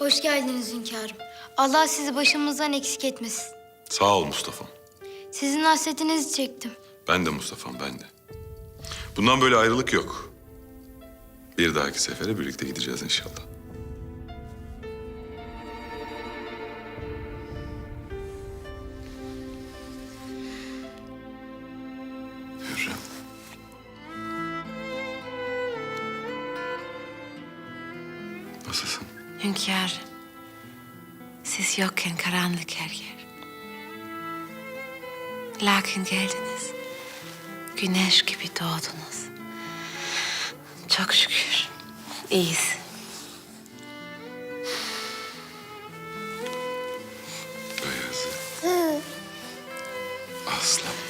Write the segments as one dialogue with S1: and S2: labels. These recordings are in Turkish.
S1: Hoş geldiniz hünkârım. Allah sizi başımızdan eksik etmesin.
S2: Sağ ol Mustafa'm.
S1: Sizin hasretinizi çektim.
S2: Ben de Mustafa'm, ben de. Bundan böyle ayrılık yok. Bir dahaki sefere birlikte gideceğiz inşallah. Hürrem. Nasılsın?
S3: Hünkârım, siz yokken karanlık her yer. Lakin geldiniz. Güneş gibi doğdunuz. Çok şükür. İyiyiz.
S2: Beyazı. Aslan.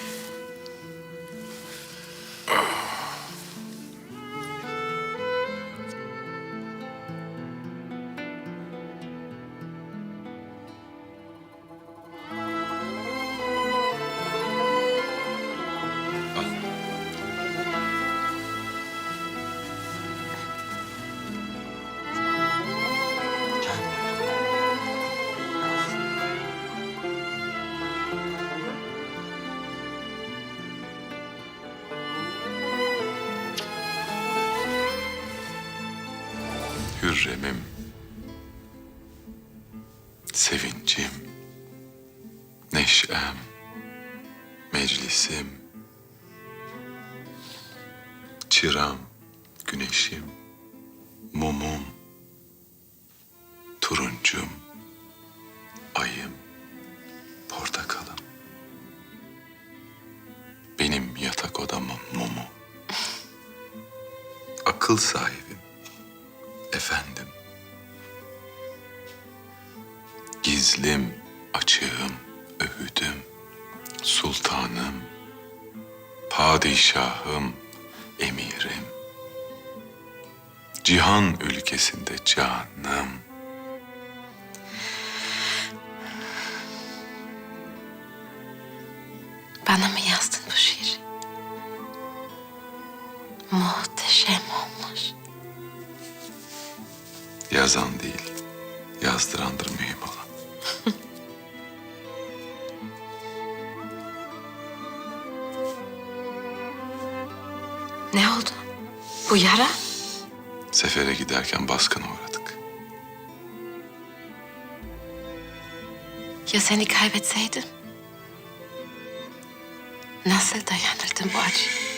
S2: Hürremim, sevincim, neşem, meclisim, çıram, güneşim, mumum, turuncum, ayım, portakalım. Benim yatak odamın mumu. Akıl sahibim, efendim. Gizlim, açığım, öğüdüm, sultanım, padişahım, emirim. Cihan ülkesinde canım.
S3: Bana mı yazdın bu şiiri? Muhteşem olmuş.
S2: Yazan değil, yazdırandır mühim olan.
S3: Ne oldu? Bu yara?
S2: Sefere giderken baskına uğradık.
S3: Ya seni kaybetseydim? Nasıl dayanırdın bu acıya?